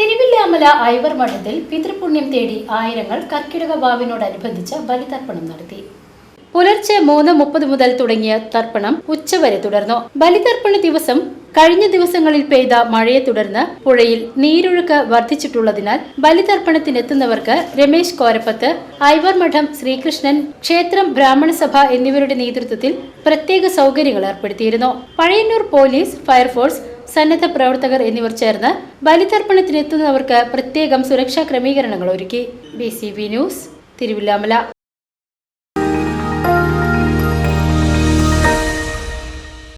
തിരുവില്ലാമല ഐവർ മഠത്തിൽ പിതൃപുണ്യം തേടി ആയിരങ്ങൾ കർക്കിടക വാവിനോടനുബന്ധിച്ച് ബലിതർപ്പണം നടത്തി. പുലർച്ചെ മൂന്ന് മുപ്പത് മുതൽ തുടങ്ങിയ തർപ്പണം ഉച്ചവരെ തുടർന്നു. ബലിതർപ്പണ ദിവസം കഴിഞ്ഞ ദിവസങ്ങളിൽ പെയ്ത മഴയെ തുടർന്ന് പുഴയിൽ നീരൊഴുക്ക് വർദ്ധിച്ചിട്ടുള്ളതിനാൽ ബലിതർപ്പണത്തിനെത്തുന്നവർക്ക് രമേശ് കോരപ്പത്ത് ഐവർ മഠം ശ്രീകൃഷ്ണൻ ക്ഷേത്രം ബ്രാഹ്മണ സഭ എന്നിവരുടെ നേതൃത്വത്തിൽ പ്രത്യേക സൗകര്യങ്ങൾ ഏർപ്പെടുത്തിയിരുന്നു. പഴയന്നൂർ പോലീസ് ഫയർഫോഴ്സ് സന്നദ്ധ പ്രവർത്തകർ എന്നിവർ ചേർന്ന് ബലിതർപ്പണത്തിനെത്തുന്നവർക്ക് പ്രത്യേകം സുരക്ഷാ ക്രമീകരണങ്ങൾ ഒരുക്കി. B news Thiruvilwamala.